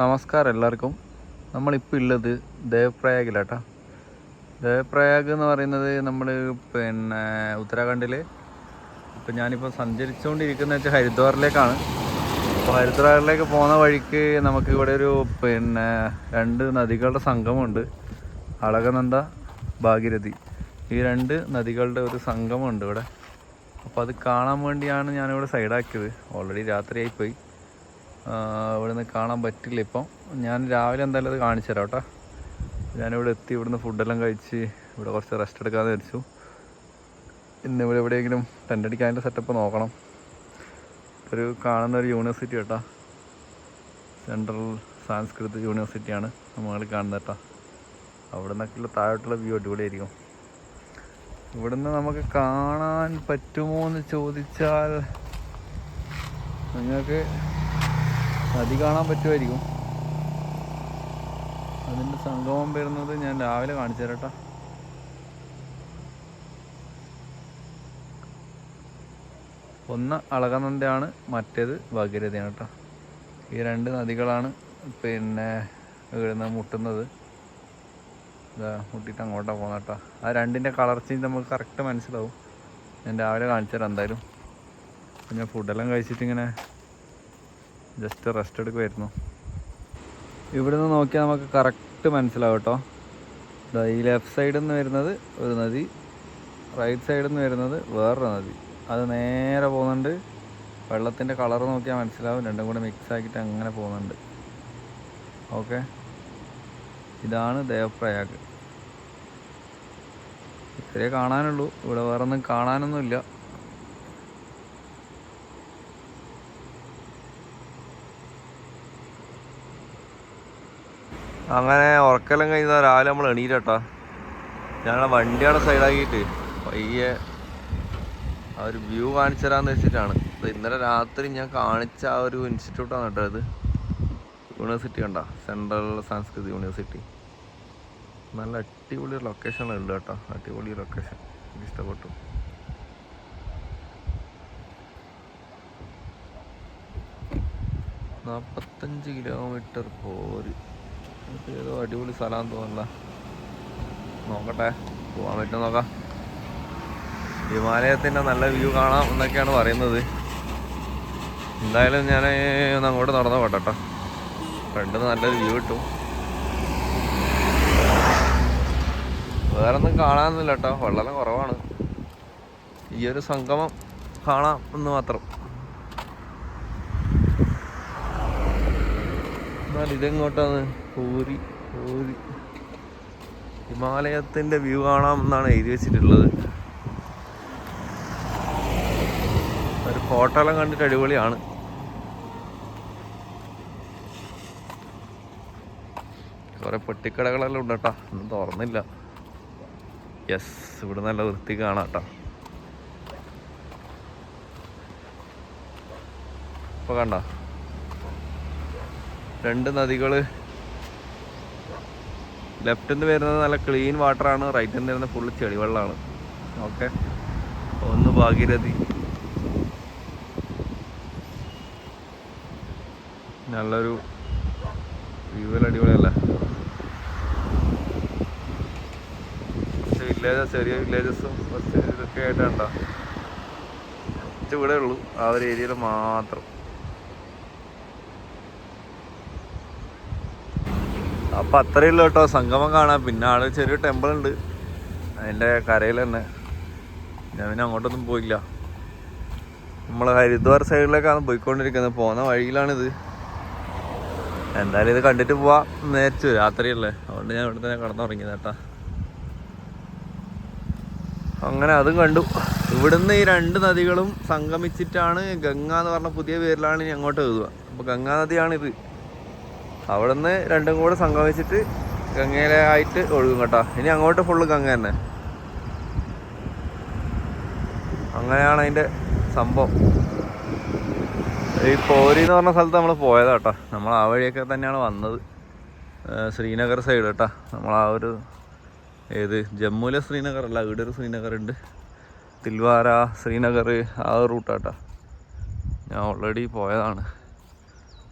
നമസ്കാരം എല്ലാവർക്കും. നമ്മളിപ്പോൾ ഉള്ളത് ദേവപ്രയാഗിലാട്ടാ. ദേവപ്രയാഗ് എന്ന് പറയുന്നത് നമ്മൾ പിന്നെ ഉത്തരാഖണ്ഡിൽ ഇപ്പം ഞാനിപ്പോൾ സഞ്ചരിച്ചുകൊണ്ടിരിക്കുന്ന വെച്ചാൽ ഹരിദ്വാറിലേക്കാണ്. അപ്പോൾ ഹരിദ്വാറിലേക്ക് പോകുന്ന വഴിക്ക് നമുക്ക് ഇവിടെ ഒരു പിന്നെ രണ്ട് നദികളുടെ സംഗമമുണ്ട്. അളകനന്ദ ഭാഗീരഥി. ഈ രണ്ട് നദികളുടെ ഒരു സംഗമമുണ്ട് ഇവിടെ. അപ്പോൾ അത് കാണാൻ വേണ്ടിയാണ് ഞാനിവിടെ സൈഡാക്കിയത്. ഓൾറെഡി രാത്രിയായിപ്പോയി. ഇവിടെ നിന്ന് കാണാൻ പറ്റില്ല ഇപ്പം. ഞാൻ രാവിലെ എന്തായാലും അത് കാണിച്ചു തരാം കേട്ടോ. ഞാനിവിടെ എത്തി ഇവിടുന്ന് ഫുഡെല്ലാം കഴിച്ച് ഇവിടെ കുറച്ച് റെസ്റ്റ് എടുക്കാമെന്ന് വിചാരിച്ചു. ഇന്ന് ഇവിടെ എവിടെയെങ്കിലും ടെന്റടിക്കാനുള്ള സെറ്റപ്പ് നോക്കണം. ഒരു കാണുന്ന ഒരു യൂണിവേഴ്സിറ്റി കേട്ടോ. സെൻട്രൽ സാംസ്കൃതിക് യൂണിവേഴ്സിറ്റിയാണ് നമ്മൾ കാണുന്നത് കേട്ടോ. അവിടെ നിന്നൊക്കെയുള്ള താഴോട്ടുള്ള വ്യൂ അടിപൊളിയായിരിക്കും. ഇവിടുന്ന് നമുക്ക് കാണാൻ പറ്റുമോ എന്ന് ചോദിച്ചാൽ നിങ്ങൾക്ക് നദി കാണാൻ പറ്റുമായിരിക്കും. അതിന്റെ സംഗമം വരുന്നത് ഞാൻ രാവിലെ കാണിച്ചു തരട്ടാ ഒന്ന് അളകനന്ദയാണ് മറ്റേത് ഭഗീരഥയാണ് കേട്ടോ. ഈ രണ്ട് നദികളാണ് പിന്നെ ഇവിടുന്ന് മുട്ടുന്നത്. ഇതാ മുട്ടിയിട്ട് അങ്ങോട്ടാണ് പോകുന്നത് കേട്ടോ ആ രണ്ടിന്റെ കളർ ചേഞ്ച് നമുക്ക് കറക്റ്റ് മനസ്സിലാവും. ഞാൻ രാവിലെ കാണിച്ചു തരാം എന്തായാലും. പിന്നെ ഫുഡെല്ലാം കഴിച്ചിട്ട് ഇങ്ങനെ ജസ്റ്റ് റെസ്റ്റ് എടുക്കുമായിരുന്നു ഇവിടെ നിന്ന് നോക്കിയാൽ നമുക്ക് കറക്റ്റ് മനസ്സിലാവും കേട്ടോ ഈ ലെഫ്റ്റ് സൈഡിൽ നിന്ന് വരുന്നത് ഒരു നദി റൈറ്റ് സൈഡിൽ നിന്ന് വരുന്നത് വേറൊരു നദി. അത് നേരെ പോകുന്നുണ്ട്. വെള്ളത്തിന്റെ കളർ നോക്കിയാൽ മനസ്സിലാവും. രണ്ടും കൂടെ മിക്സ് ആക്കിയിട്ട് അങ്ങനെ പോകുന്നുണ്ട്. ഓക്കെ ഇതാണ് ദേവപ്രയാഗ്. ഇത്രയേ കാണാനുള്ളൂ. ഇവിടെ വേറെ ഒന്നും കാണാനൊന്നുമില്ല. അങ്ങനെ ഉറക്കെല്ലാം കഴിഞ്ഞാൽ രാവിലെ നമ്മൾ എണീറ്റട്ടാ. ഞങ്ങളുടെ വണ്ടിയുടെ സൈഡാക്കിയിട്ട് പയ്യെ ആ ഒരു വ്യൂ കാണിച്ചു തരാമെന്ന് വെച്ചിട്ടാണ് ഇന്നലെ രാത്രി ഞാൻ കാണിച്ച ആ ഒരു ഇൻസ്റ്റിറ്റ്യൂട്ടാണ് കേട്ടോ ഇത്. യൂണിവേഴ്സിറ്റി കണ്ടോ. സെൻട്രൽ സാംസ്കൃതിക് യൂണിവേഴ്സിറ്റി നല്ല അടിപൊളി ലൊക്കേഷനുണ്ട് കേട്ടോ. അടിപൊളി ലൊക്കേഷൻ എനിക്ക് ഇഷ്ടപ്പെട്ടു. നാൽപ്പത്തഞ്ച് കിലോമീറ്റർ പോര്. ഏതോ അടിപൊളി സ്ഥലമാണെന്ന് തോന്നല്ല നോക്കട്ടെ പോകാൻ പറ്റും നോക്കാം. ഹിമാലയത്തിന്റെ നല്ല വ്യൂ കാണാം എന്നൊക്കെയാണ് പറയുന്നത്. എന്തായാലും ഞാൻ ഒന്ന് അങ്ങോട്ട് നടന്നു പോട്ടെ കേട്ടോ. ഫ്രണ്ടിൽ നല്ലൊരു വ്യൂ കിട്ടും. വേറെ ഒന്നും കാണാനൊന്നുമില്ല കേട്ടോ. വെള്ളം കുറവാണ്. ഈ ഒരു സംഗമം കാണാം എന്ന് മാത്രം. എന്നാൽ ഇതെങ്ങോട്ടാണ്? പൂരി പൂരി. ഹിമാലയത്തിന്റെ വ്യൂ കാണാം എന്നാണ് എഴുതി വെച്ചിട്ടുള്ളത്. ഒരു ഫോട്ടോ കണ്ടിട്ട് അടിപൊളിയാണ്. കുറെ പെട്ടിക്കടകളെല്ലാം ഉണ്ട് കേട്ടോ ഒന്നും തുറന്നില്ല. യെസ് ഇവിടെ നല്ല വൃത്തി കാണാം ഇപ്പൊ കണ്ട? രണ്ട് നദികൾ ലെഫ്റ്റിൽ നിന്ന് വരുന്നത് നല്ല ക്ലീൻ വാട്ടറാണ് റൈറ്റിൽ നിന്ന് വരുന്നത് ഫുള്ള് ചെളിവെള്ളമാണ്. ഓക്കെ ഒന്ന് ഭാഗീരഥി. നല്ലൊരു വ്യൂവൽ അടിപൊളിയല്ലേ കുറച്ച് വില്ലേജസ് ചെറിയ വില്ലേജസും ഇതൊക്കെ ആയിട്ടുണ്ടോ ഇവിടെ ഉള്ളൂ ആ ഒരു ഏരിയയിൽ മാത്രം. അപ്പം അത്രയേ ഉള്ളൂ കേട്ടോ സംഗമം കാണാൻ. പിന്നെ ആൾ ചെറിയ ടെമ്പിൾ ഉണ്ട് അതിന്റെ കരയിൽ തന്നെ. ഞാൻ പിന്നെ അങ്ങോട്ടൊന്നും പോയില്ല. നമ്മൾ ഹരിദ്വാർ സൈഡിലേക്കാണ് പോയിക്കൊണ്ടിരിക്കുന്നത്. പോകുന്ന വഴിയിലാണിത്. എന്തായാലും ഇത് കണ്ടിട്ട് പോവാ നേരിച്ചു രാത്രിയല്ലേ. അതുകൊണ്ട് ഞാൻ ഇവിടെ തന്നെ കിടന്നുറങ്ങിയത് കേട്ടാ. അങ്ങനെ അതും കണ്ടു. ഇവിടുന്ന് ഈ രണ്ട് നദികളും സംഗമിച്ചിട്ടാണ് ഗംഗ എന്ന് പറഞ്ഞ പുതിയ പേരിലാണ് ഇനി അങ്ങോട്ട് എഴുതുക. അപ്പോൾ ഗംഗാ നദിയാണിത് അവിടുന്ന് രണ്ടും കൂടെ സംഗമിച്ചിട്ട് ഗംഗയിലെ ആയിട്ട് ഒഴുകും കേട്ടോ. ഇനി അങ്ങോട്ട് ഫുള്ള് ഗംഗ തന്നെ. അങ്ങനെയാണ് അതിന്റെ സംഭവം. ഈ പോരി എന്ന് പറഞ്ഞ സ്ഥലത്ത് നമ്മൾ പോയതാ കേട്ടോ. നമ്മൾ ആ വഴിയൊക്കെ തന്നെയാണ് വന്നത്. ശ്രീനഗർ സൈഡ് കേട്ടോ. നമ്മൾ ആ ഒരു ഏത്? ജമ്മുവിലെ ശ്രീനഗർ അല്ല ഇവിടെ ഒരു ശ്രീനഗർ ഉണ്ട്. തിൽവാര ശ്രീനഗർ ആ റൂട്ടാട്ടാ. ഞാൻ ഓൾറെഡി പോയതാണ്.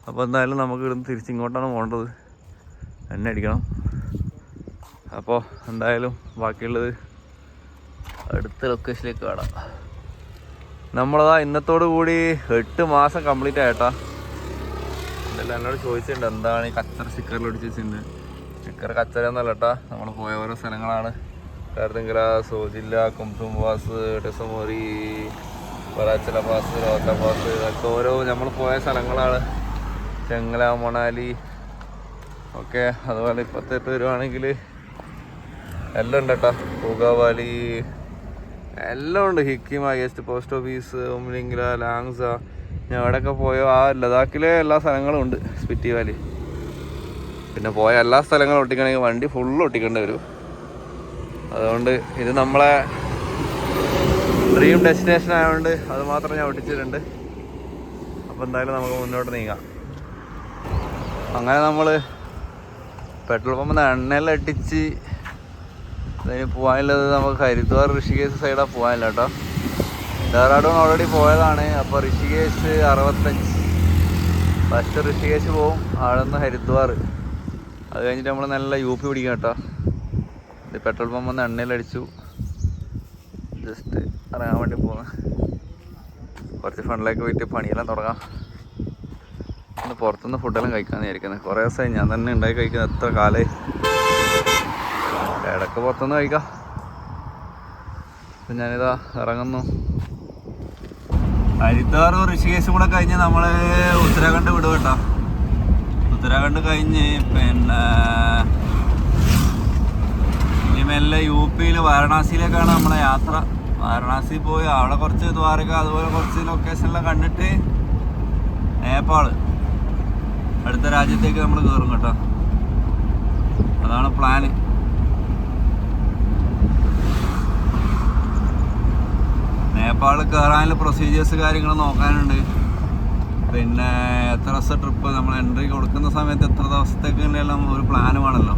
അപ്പോൾ എന്തായാലും നമുക്ക് ഇവിടുന്ന് തിരിച്ചിങ്ങോട്ടാണ് പോകേണ്ടത്. എന്നെ അടിക്കണം. അപ്പോൾ എന്തായാലും ബാക്കിയുള്ളത് അടുത്ത ലൊക്കേഷനിലേക്ക് കാണാം. നമ്മളതാ ഇന്നത്തോടു കൂടി എട്ട് മാസം കംപ്ലീറ്റ് ആയിട്ടാ. എന്തെല്ലാം എന്നോട് ചോദിച്ചിട്ടുണ്ട് എന്താണ് ഈ കച്ചറ സ്റ്റിക്കറിൽ ഒടിച്ചിട്ടുണ്ട് സ്റ്റിക്കർ കച്ചറ എന്നല്ല കേട്ടാ. നമ്മൾ പോയ ഓരോ സ്ഥലങ്ങളാണ്. കാർത്തിങ്കര സോജില്ല കുംസും പാസ് ടെസമോറി വറാച്ചല പാസ് റോത്ത പാസ് ഇതൊക്കെ ഓരോ നമ്മൾ പോയ സ്ഥലങ്ങളാണ്. ചെങ്ങല മണാലി ഒക്കെ അതുപോലെ ഇപ്പത്തേട്ട് വരുവാണെങ്കിൽ എല്ലാം ഉണ്ട് കേട്ടോ. പൂഗാവാലി എല്ലാം ഉണ്ട്. Hikkim highest post office Umlingla Langza. ഞാൻ എവിടെയൊക്കെ പോയോ ആ ലഡാക്കിലെ എല്ലാ സ്ഥലങ്ങളും ഉണ്ട്. സ്പിറ്റി വാലി. പിന്നെ പോയ എല്ലാ സ്ഥലങ്ങളും ഒട്ടിക്കണമെങ്കിൽ വണ്ടി ഫുള്ള് ഒട്ടിക്കേണ്ടി വരും. അതുകൊണ്ട് ഇത് നമ്മളെ ഡ്രീം ഡെസ്റ്റിനേഷൻ ആയതുകൊണ്ട് അത് മാത്രം ഞാൻ ഒട്ടിച്ചിട്ടുണ്ട്. അപ്പോൾ എന്തായാലും നമുക്ക് മുന്നോട്ട് നീങ്ങാം. അങ്ങനെ നമ്മൾ പെട്രോൾ പമ്പിൽ നിന്ന് എണ്ണയിലട്ടിച്ച് അതിന് പോകാനുള്ളത് നമുക്ക് ഹരിദ്വാർ ഋഷികേശ് സൈഡാണ് പോകാനില്ല കേട്ടോ. ഡെറാഡൂൺ ഓൾറെഡി പോയതാണ്. അപ്പോൾ ഋഷികേശ് അറുപത്തഞ്ച്. ഫസ്റ്റ് ഋഷികേശ് പോവും അവിടെ നിന്ന് ഹരിദ്വാർ. അത് കഴിഞ്ഞിട്ട് നമ്മൾ നല്ല യു പി പിടിക്കാം കേട്ടോ. ഇത് പെട്രോൾ പമ്പ് ഒന്ന് എണ്ണയിലടിച്ചു. ജസ്റ്റ് ഇറങ്ങാൻ വേണ്ടി പോകുന്നു കുറച്ച് ഫണ്ടിലേക്ക് പോയിട്ട് പണിയെല്ലാം തുടങ്ങാം. ഒന്ന് പുറത്തുനിന്ന് ഫുഡെല്ലാം കഴിക്കാമെന്ന് വിചാരിക്കുന്നത് കുറേ ദിവസമായി ഞാൻ തന്നെ ഉണ്ടാക്കി കഴിക്കുന്നത് എത്ര കാലമായി ഇടയ്ക്ക് പുറത്തുനിന്ന് കഴിക്കാം. അപ്പം ഞാനിതാ ഇറങ്ങുന്നു. ഹരിദ്വാർ ഋഷികേശും കൂടെ കഴിഞ്ഞ് നമ്മൾ ഉത്തരാഖണ്ഡ് വിടും കേട്ടോ. ഉത്തരാഖണ്ഡ് കഴിഞ്ഞ് പിന്നെ മെല്ലെ യു പിയിൽ വാരണാസിയിലേക്കാണ് നമ്മളെ യാത്ര. വാരണാസി പോയി അവിടെ കുറച്ച് ദ്വാരക അതുപോലെ കുറച്ച് ലൊക്കേഷനെല്ലാം കണ്ടിട്ട് നേപ്പാൾ അടുത്ത രാജ്യത്തേക്ക് നമ്മൾ കയറും കേട്ടോ. അതാണ് പ്ലാന് നേപ്പാൾ കയറാനുള്ള പ്രൊസീജിയേഴ്സ് കാര്യങ്ങൾ നോക്കാനുണ്ട്. പിന്നെ എത്ര ദിവസത്തെ ട്രിപ്പ് നമ്മൾ എൻട്രി കൊടുക്കുന്ന സമയത്ത് എത്ര ദിവസത്തേക്ക് എല്ലാം ഒരു പ്ലാൻ വേണമല്ലോ?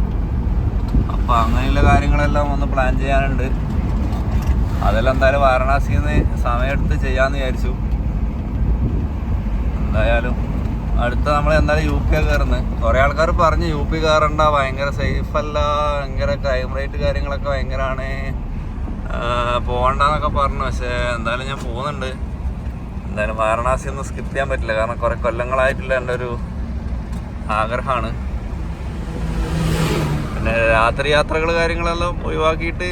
അപ്പോൾ അങ്ങനെയുള്ള കാര്യങ്ങളെല്ലാം ഒന്ന് പ്ലാൻ ചെയ്യാനുണ്ട്. അതെല്ലാം എന്തായാലും വാരണാസിയിൽ നിന്ന് സമയമെടുത്ത് ചെയ്യാമെന്ന് വിചാരിച്ചു. എന്തായാലും അടുത്ത നമ്മൾ എന്തായാലും യു പി കയറുന്നത് കുറേ ആൾക്കാർ പറഞ്ഞു യു പി കയറണ്ട ഭയങ്കര സേഫ് അല്ല ഭയങ്കര ക്രൈം റേറ്റ് കാര്യങ്ങളൊക്കെ ഭയങ്കരമാണ് പോകണ്ടെന്നൊക്കെ പറഞ്ഞു. പക്ഷേ എന്തായാലും ഞാൻ പോകുന്നുണ്ട് എന്തായാലും വാരണാസി ഒന്നും സ്കിപ്പ് ചെയ്യാൻ പറ്റില്ല. കാരണം കുറേ കൊല്ലങ്ങളായിട്ടുള്ള എന്റെ ഒരു ആഗ്രഹമാണ്. പിന്നെ രാത്രി യാത്രകൾ കാര്യങ്ങളെല്ലാം ഒഴിവാക്കിയിട്ട്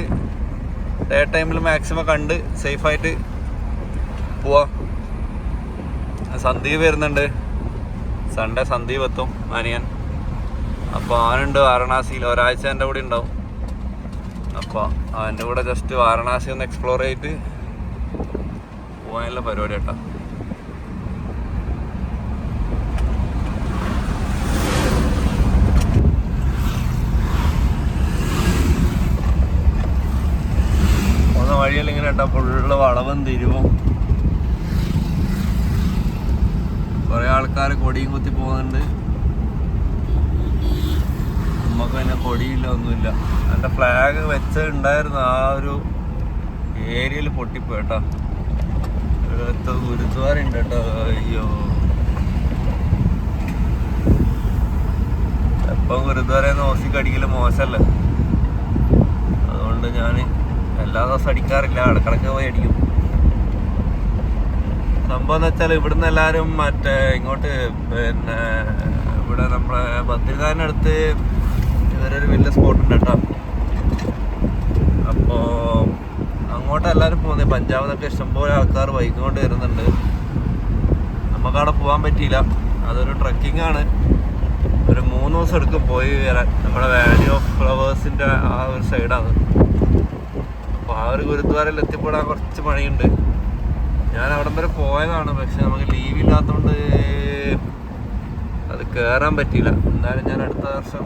ഡേ ടൈമിൽ മാക്സിമം കണ്ട് സേഫായിട്ട് പോവാം. സന്ദീപ് വരുന്നുണ്ട്. സൺഡേ സന്ദീപ് എത്തും മാനിയൻ അപ്പോൾ അവനുണ്ട് വാരണാസിയിൽ. ഒരാഴ്ച എന്റെ കൂടെ ഉണ്ടാവും. അപ്പോൾ അവന്റെ കൂടെ ജസ്റ്റ് വാരണാസി ഒന്ന് എക്സ്പ്ലോർ ചെയ്തിട്ട് പോകാനുള്ള പരിപാടി കേട്ടോ പോകുന്ന ഇങ്ങനെ ഫുള്ള് വളവും തിരിവും. കുറെ ആൾക്കാർ കൊടിയും കുത്തി പോകുന്നുണ്ട്. നമുക്ക് പിന്നെ കൊടിയില്ല ഒന്നുമില്ല. എന്റെ ഫ്ലാഗ് വെച്ചുണ്ടായിരുന്നു ആ ഒരു ഏരിയയിൽ പൊട്ടിപ്പോയി കേട്ടോ. അടുത്ത ഗുരുദ്വാര ഉണ്ട് കേട്ടോ. അയ്യോ. എപ്പം ഗുരുദ്വാര ഓസിക്ക് അടിക്കൽ മോശമല്ലേ. അതുകൊണ്ട് ഞാൻ എല്ലാ ദിവസം അടിക്കാറില്ല ഇടക്കിടക്ക് പോയി അടിക്കും. സംഭവം എന്ന് വെച്ചാൽ ഇവിടുന്ന് എല്ലാവരും മറ്റേ ഇങ്ങോട്ട് പിന്നെ ഇവിടെ നമ്മുടെ ബദ്രിനാഥിനടുത്ത് ഇവരൊരു വലിയ സ്പോട്ട് ഉണ്ട് കേട്ടോ. അപ്പോൾ അങ്ങോട്ട് എല്ലാവരും പോകുന്നത് പഞ്ചാബിൽ നിന്നൊക്കെ ഇഷ്ടംപോലെ ആൾക്കാർ ബൈക്ക് കൊണ്ട് വരുന്നുണ്ട്. നമുക്കവിടെ പോകാൻ പറ്റിയില്ല. അതൊരു ട്രക്കിംഗ് ആണ്. ഒരു മൂന്ന് ദിവസം എടുക്കും പോയി വരാൻ. നമ്മുടെ വാലി ഓഫ് ഫ്ലവേഴ്സിന്റെ ആ ഒരു സൈഡാണ് ആ ഒരു ഗുരുദ്വാരയിൽ എത്തിപ്പെടാൻ കുറച്ച് പണിയുണ്ട്. ഞാൻ അവിടം വരെ പോയതാണ് പക്ഷെ നമുക്ക് ലീവ് ഇല്ലാത്തതുകൊണ്ട് അത് കയറാൻ പറ്റിയില്ല. എന്തായാലും ഞാൻ അടുത്ത വർഷം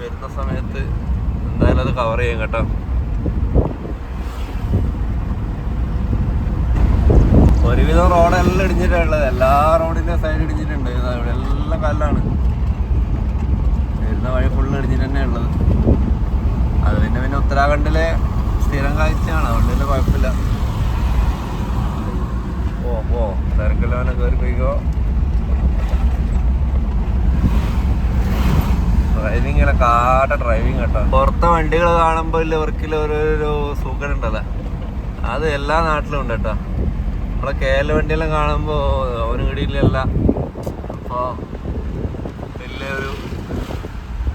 വരുന്ന സമയത്ത് എന്തായാലും അത് കവർ ചെയ്യാം കേട്ടോ. ഒരുവിധം റോഡെല്ലാം ഇടിഞ്ഞിട്ടുള്ളത് എല്ലാ റോഡിന്റെ സൈഡ് ഇടിഞ്ഞിട്ടുണ്ട്. ഇവിടെ എല്ലാം കല്ലാണ്. വരുന്ന വഴി ഫുള്ള് ഇടിഞ്ഞിട്ട് തന്നെ ഉള്ളത്. അത് പിന്നെ പിന്നെ ഉത്തരാഖണ്ഡിലെ സ്ഥിരം കാഴ്ചയാണ്. അതുകൊണ്ട് തന്നെ കുഴപ്പമില്ല. ഓ ഓ തിരക്കില്ലാതെ കയറി പോയിക്കോ. ഡ്രൈവിംഗ് ഇങ്ങനെ കാട്ട ഡ്രൈവിംഗ് കേട്ടോ. പുറത്തെ വണ്ടികൾ കാണുമ്പോൾ ഇവർക്കിൽ ഓരോരോ സുഖം ഉണ്ടല്ലോ. അത് എല്ലാ നാട്ടിലും ഉണ്ട് കേട്ടോ. നമ്മളെ കേരള വണ്ടിയെല്ലാം കാണുമ്പോൾ അവന് ഇടിയിലല്ല. അപ്പോൾ വലിയൊരു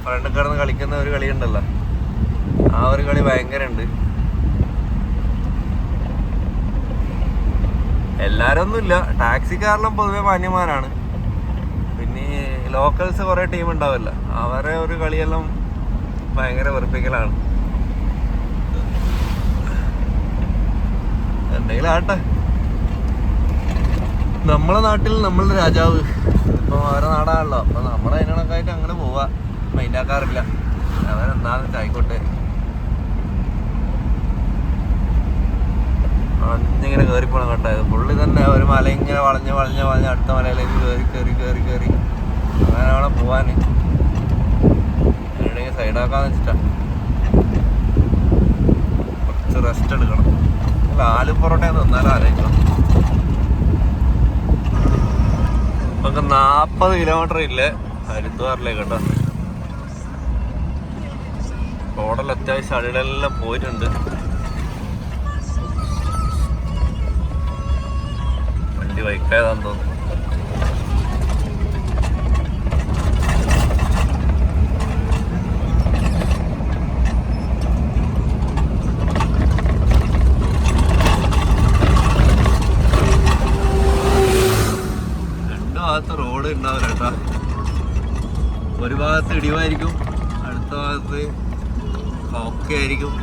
ഫ്രണ്ട് കിടന്ന് കളിക്കുന്ന ഒരു കളിയുണ്ടല്ലോ ആ ഒരു കളി ഭയങ്കര ഉണ്ട് എല്ലാരും ഒന്നുമില്ല ടാക്സിക്കാരെല്ലാം പൊതുവെ മാന്യന്മാരാണ്. പിന്നെ ലോക്കൽസ് കുറെ ടീം ഉണ്ടാവില്ല. അവരെ ഒരു കളിയെല്ലാം ഭയങ്കര വെറുപ്പിക്കലാണ്. എന്തെങ്കിലും ആട്ടെ നമ്മളെ നാട്ടിൽ നമ്മളുടെ രാജാവ്. ഇപ്പൊ അവരെ നാടാണല്ലോ. അപ്പൊ നമ്മളെ അതിനൊക്കെ അങ്ങനെ പോവാ. മൈൻഡാക്കാറില്ല അവരെന്താന്ന് ആയിക്കോട്ടെ. അന്നിങ്ങനെ കയറി പോണ കേട്ടോ പുള്ളി തന്നെ ഒരു മല ഇങ്ങനെ വളഞ്ഞ് വളഞ്ഞ് വളഞ്ഞ് അടുത്ത മലയിലേക്ക് കയറി കയറി കയറി കയറി അങ്ങനെ അവിടെ പോവാൻ. എവിടെയെങ്കിലും സൈഡാക്കാന്ന് വെച്ചിട്ടാ. കുറച്ച് റെസ്റ്റ് എടുക്കണം. അല്ല ആലു പൊറോട്ട തന്നാലും ആലോചിക്കണം നമുക്ക് നാൽപ്പത് കിലോമീറ്റർ ഇല്ലേ? ഹരിദ്വാറിലേക്ക് കേട്ടോ. റോഡിൽ അത്യാവശ്യം അടിയിലെല്ലാം പോയിട്ടുണ്ട്. വണ്ടി വൈക്കാതാന്ന് തോന്നുന്നു. രണ്ട് ഭാഗത്ത് റോഡ് ഉണ്ടാവില്ല ഒരു ഭാഗത്ത് ഇടിവായിരിക്കും അടുത്ത ഭാഗത്ത് ഓക്കെ ആയിരിക്കും.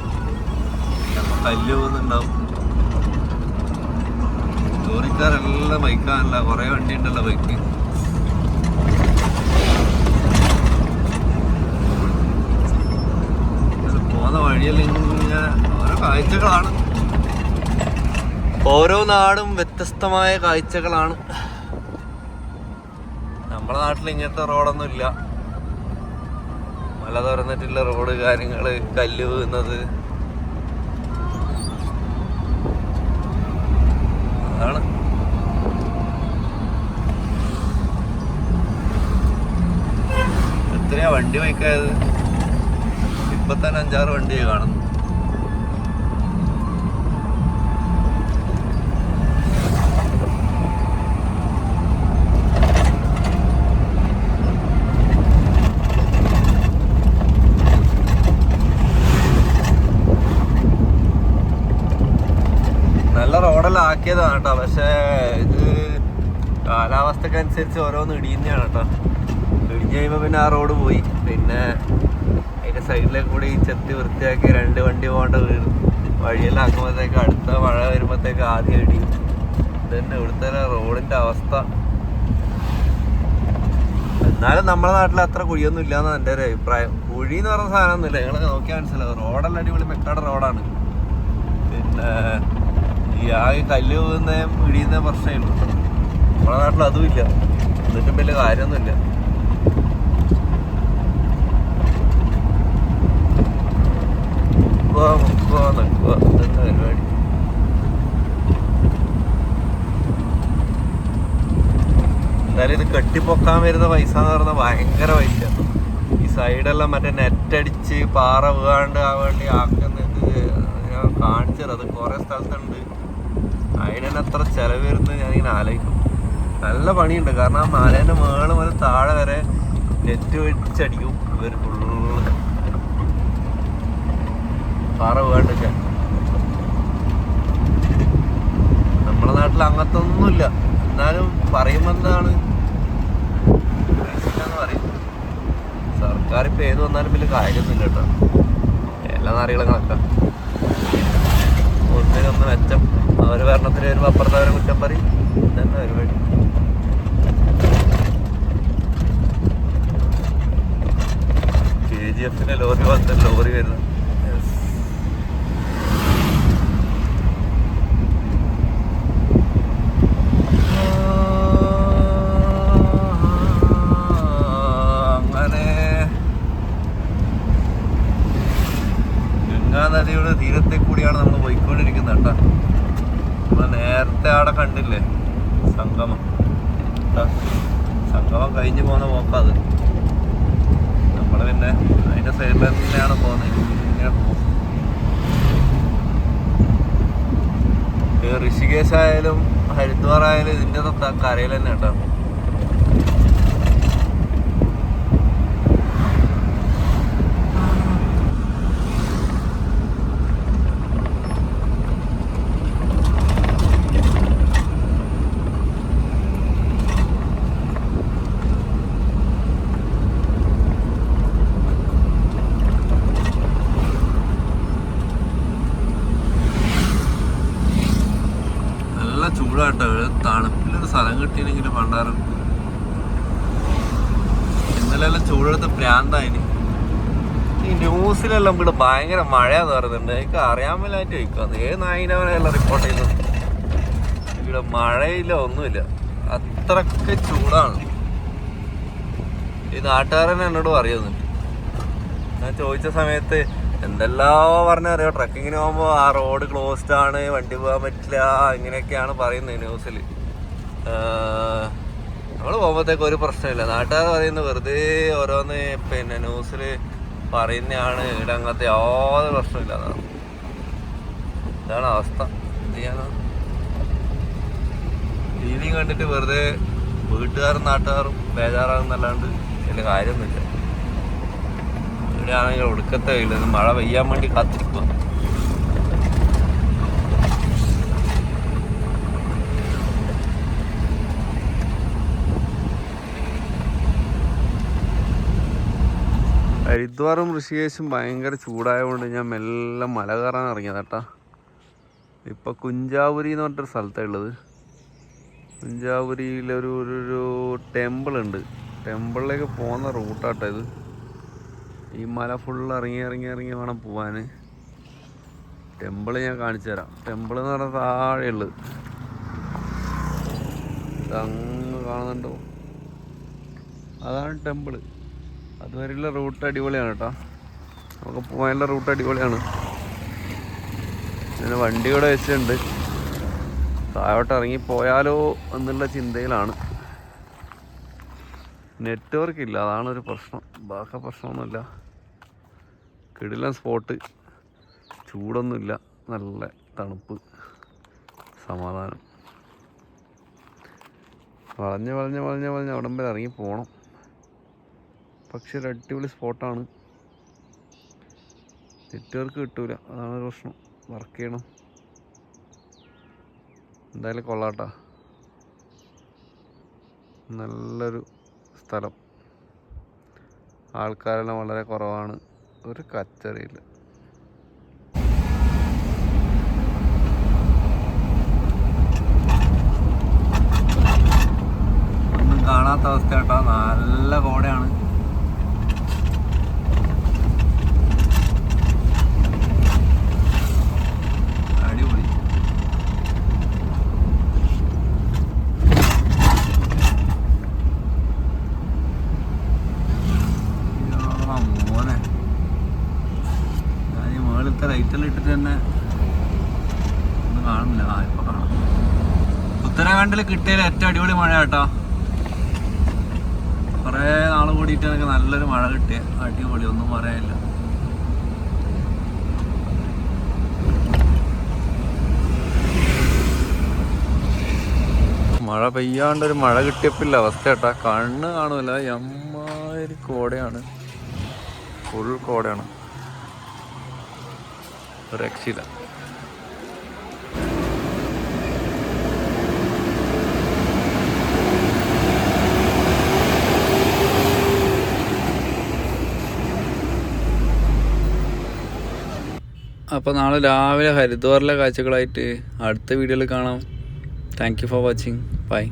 ഉണ്ടല്ലോ ബൈക്ക് പോകുന്ന ഇങ്ങനെ ഓരോ കാഴ്ചകളാണ്. ഓരോ നാടും വ്യത്യസ്തമായ കാഴ്ചകളാണ്. നമ്മുടെ നാട്ടിൽ ഇങ്ങനത്തെ റോഡൊന്നും ഇല്ല. മല തുറന്നിട്ടുള്ള റോഡ് കാര്യങ്ങൾ കല്ല് വീഴുന്നത് അതാണ്. എത്രയാ വണ്ടി വയ്ക്കായത് ഇപ്പൊ തന്നെ അഞ്ചാറ് വണ്ടി കാണുന്നു നല്ല റോഡെല്ലാം ആക്കിയതാണ് കേട്ടോ. പക്ഷേ ഇത് കാലാവസ്ഥക്കനുസരിച്ച് ഓരോന്ന് ഇടിയുന്നതാണ് കേട്ടോ. ഇടിഞ്ഞ് കഴിയുമ്പോൾ പിന്നെ ആ റോഡ് പോയി. പിന്നെ അതിന്റെ സൈഡിലേക്ക് കൂടി ഈ ചെത്തി വൃത്തിയാക്കി രണ്ട് വണ്ടി പോകേണ്ട വഴിയെല്ലാം ആക്കുമ്പോഴത്തേക്ക് അടുത്ത മഴ വരുമ്പോഴത്തേക്ക് ആദ്യം അടി ഇതന്നെ ഇവിടുത്തെ റോഡിന്റെ അവസ്ഥ. എന്നാലും നമ്മുടെ നാട്ടിൽ അത്ര കുഴിയൊന്നും ഇല്ലാന്നാണ് എന്റെ ഒരു അഭിപ്രായം. കുഴി എന്ന് പറഞ്ഞ സാധനമൊന്നുമില്ല. ഞങ്ങൾ നോക്കിയാൽ മനസ്സിലാവും. റോഡെല്ലാം അടിപൊളി മെക്കാട് റോഡാണ്. പിന്നെ ഈ ആകെ കല്ല് പോകുന്നതും ഇടിയുന്ന ഉള്ളൂ. നമ്മുടെ നാട്ടിൽ അതുമില്ല. എന്നിട്ടും വലിയ കാര്യമൊന്നുമില്ല. പരിപാടി എന്തായാലും ഇത് കെട്ടിപ്പൊക്കാൻ വരുന്ന പൈസ എന്ന് പറഞ്ഞാൽ ഭയങ്കര പൈസ. ഈ സൈഡെല്ലാം മറ്റേ നെറ്റടിച്ച് പാറ വീകാണ്ട് ആ വേണ്ടി ആക്കുന്നത് ഞാൻ കാണിച്ചത്. അത് കുറെ സ്ഥലത്തുണ്ട്. അതിനെ അത്ര ചെലവ് വരുന്നത് ഞാനിങ്ങനെ ആലോചിക്കും. നല്ല പണിയുണ്ട്. കാരണം ആ മലേന്റെ മേൾ മുതൽ താഴെ വരെ നെറ്റ് വെച്ചടിക്കും. ഇവർ ഫുള്ള് പാറ വീഴാണ്ടൊക്കെ നമ്മളെ നാട്ടിൽ അങ്ങനത്തെ ഒന്നുമില്ല എന്നാലും പറയുമ്പോൾ എന്താണ്? പൈസയില്ലാന്ന് പറയും. സർക്കാർ ഇപ്പൊ ഏത് വന്നാലും വലിയ കാര്യമൊന്നുമില്ല കേട്ടോ. എല്ലാ നാറികളും കണക്കാം. ഒന്നിനൊന്ന് മെച്ചം അവർ ഭരണത്തിന് വരുമ്പോ അപ്പുറത്ത് അവരെ കുറ്റം പറയും. ഇതന്നെ പരിപാടി. ജി എഫിന്റെ ലോറി വന്നിട്ട് ലോറി വരുന്നത് Yes. അങ്ങനെ കൂടിയാണ് നമ്മൾ പോയിക്കൊണ്ടിരിക്കുന്നത് കേട്ടോ നമ്മൾ നേരത്തെ അവിടെ കണ്ടില്ലേ? സംഗമം. സംഗമം കഴിഞ്ഞ് പോകുന്ന പോക്കത് നമ്മൾ പിന്നെ അതിന്റെ സൈഡിൽ തന്നെയാണ് പോകുന്നത് ഇങ്ങനെ പോകും ഋഷികേശ് ആയാലും ഹരിദ്വാർ ആയാലും കരയിൽ തന്നെ കേട്ടോ നല്ല ചൂടാട്ടോ ഇവിടെ തണുപ്പിലൊരു സ്ഥലം കിട്ടിയില്ലെങ്കിൽ പണ്ടാരം ഇന്നലെ എല്ലാം ചൂടെടുത്ത് പ്രാന്തായിന് ഈ ന്യൂസിലെല്ലാം ഇവിടെ ഭയങ്കര മഴയാന്ന് പറയുന്നുണ്ട്. എനിക്ക് അറിയാൻ മേലായിട്ട് ചോദിക്കാം ഏത് നായിനവനെല്ലാം റിപ്പോർട്ട് ചെയ്തത്? ഇവിടെ മഴയില്ല ഒന്നുമില്ല. അത്രയ്ക്ക് ചൂടാണ്. ഈ നാട്ടുകാരൻ എന്നോട് പറയുന്നുണ്ട് ഞാൻ ചോദിച്ച സമയത്ത് എന്തെല്ലാം പറഞ്ഞറിയോ ട്രക്കിങ്ങിന് പോകുമ്പോൾ ആ റോഡ് ക്ലോസ്ഡ് ആണ്. വണ്ടി പോകാൻ പറ്റില്ല. ഇങ്ങനെയൊക്കെയാണ് പറയുന്നത് ന്യൂസിൽ നമ്മൾ പോകുമ്പോഴത്തേക്ക് ഒരു പ്രശ്നമില്ല. നാട്ടുകാർ പറയുന്നത് വെറുതെ ഓരോന്ന് പിന്നെ ന്യൂസിൽ പറയുന്നതാണ് ഇവിടെ അങ്ങനത്തെ യാതൊരു പ്രശ്നമില്ല അതാണ് ഇതാണ് അവസ്ഥ. ടി വി കണ്ടിട്ട് വെറുതെ വീട്ടുകാരും നാട്ടുകാരും ബേജാറാകുന്നല്ലാണ്ട് വലിയ കാര്യമൊന്നുമില്ല. ഇവിടെ ആണെങ്കിൽ ഒടുക്കത്തെ ഇല്ല മഴ പെയ്യാൻ വേണ്ടി കാത്തിരിക്കുക ഹരിദ്വാറും ഋഷികേശും ഭയങ്കര ചൂടായതുകൊണ്ട് ഞാൻ മെല്ലെ മല കയറാൻ ഇറങ്ങിയതാട്ടാ. ഇപ്പൊ കുഞ്ചാപുരി എന്ന് പറഞ്ഞിട്ടൊരു സ്ഥലത്താണ് ഉള്ളത്. കുഞ്ചാപുരിയിലൊരു ഒരു ഒരു ടെമ്പിൾ ഉണ്ട്. ടെമ്പിളിലേക്ക് പോകുന്ന റൂട്ടാട്ടോ ഇത്. ഈ മല ഫുള്ള് ഇറങ്ങി ഇറങ്ങി ഇറങ്ങി വേണം പോവാൻ ടെമ്പിൾ ഞാൻ കാണിച്ചു തരാം. ടെമ്പിൾ എന്ന് പറഞ്ഞാൽ താഴെയുള്ളത്. അങ്ങ് കാണുന്നുണ്ടോ? അതാണ് ടെമ്പിൾ അതുവരെയുള്ള റൂട്ട് അടിപൊളിയാണ് കേട്ടോ. നമുക്ക് പോകാനുള്ള റൂട്ട് അടിപൊളിയാണ്. പിന്നെ വണ്ടി ഇവിടെ വെച്ചിട്ടുണ്ട്. താഴോട്ട് ഇറങ്ങി പോയാലോ എന്നുള്ള ചിന്തയിലാണ്. നെറ്റ്വർക്ക് ഇല്ല അതാണ് ഒരു പ്രശ്നം. ബാക്കി പ്രശ്നമൊന്നുമില്ല. കിടിലൻ സ്പോട്ട് ചൂടൊന്നുമില്ല. നല്ല തണുപ്പ്. സമാധാനം. വളഞ്ഞ് വളഞ്ഞ് വളഞ്ഞ് വളഞ്ഞ് അവിടം വരെ ഇറങ്ങി പോകണം പക്ഷെ ഒരു അടിപൊളി സ്പോട്ടാണ്. നെറ്റ്വർക്ക് കിട്ടൂല. അതാണ് ഒരു പ്രശ്നം. വർക്ക് ചെയ്യണം. എന്തായാലും കൊള്ളാട്ടാ. നല്ലൊരു സ്ഥലം. ആൾക്കാരെല്ലാം വളരെ കുറവാണ്. ഒരു കച്ചറിയില്ല. കാണാത്ത അവസ്ഥ കേട്ടോ നല്ല കോടയാണ് അടിപൊളി ആ മോനെ ഞാൻ ഈ മുകളിലത്തെ ലൈറ്റെല്ലാം ഇട്ടിട്ട് തന്നെ ഒന്നും കാണുന്നില്ല ആ ഇപ്പൊ കാണാം ഉത്തരാഖണ്ഡിൽ കിട്ടിയതിൽ ഏറ്റവും അടിപൊളി മഴ കേട്ടോ. കുറേ നാൾ കൂടിയിട്ട് എനിക്ക് നല്ലൊരു മഴ കിട്ടിയ അടിപൊളി ഒന്നും പറയാനില്ല. മഴ പെയ്യാണ്ടൊരു മഴ കിട്ടിയപ്പില്ല. അവസ്ഥ കേട്ടാ. കണ്ണ് കാണൂല. എമ്മാതിരി കോടയാണ്. ഫുൾ കോടയാണ്. രക്ഷയില്ല. അപ്പോൾ നാളെ രാവിലെ ഹരിദ്വാറിലെ കാഴ്ചകളായിട്ട് അടുത്ത വീഡിയോയിൽ കാണാം. Thank you for watching bye